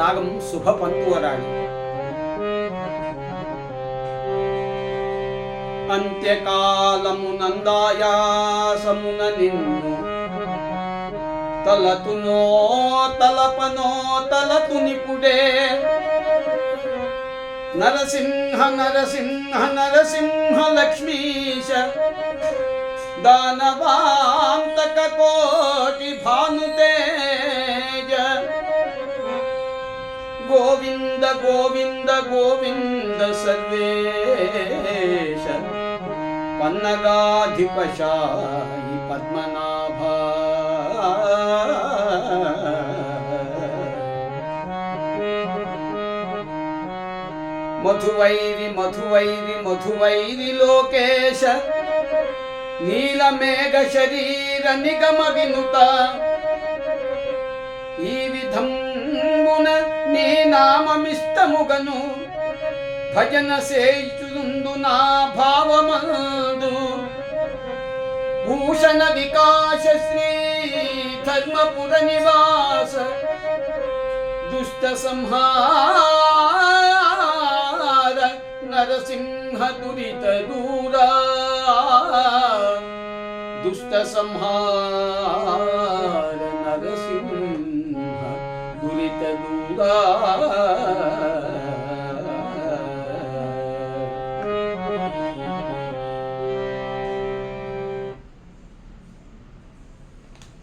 రాగం శుభ పంతువరాణి అంత్యకాలమునందాయాసమున నిన్ను తలతునో తలపనో తలతు నిపుడే. నరసింహ నరసింహ నరసింహ లక్ష్మీశ దానవాంత గోవింద గోవింద గోవింద సర్వేశ పన్నగాధిపశాయి పద్మనాభ మధువైరి మధువైరి మధువైరి లోకేశ నీలమేఘ శరీర నిగమ వినుత ఈ భావమిస్తముగను భజన సేయుచుందు నా భావమందు. భూషణ వికాస శ్రీ ధర్మపుర నివాస దుష్ట సంహార నరసింహ దురిత దూరా. దుష్ట సంహార 나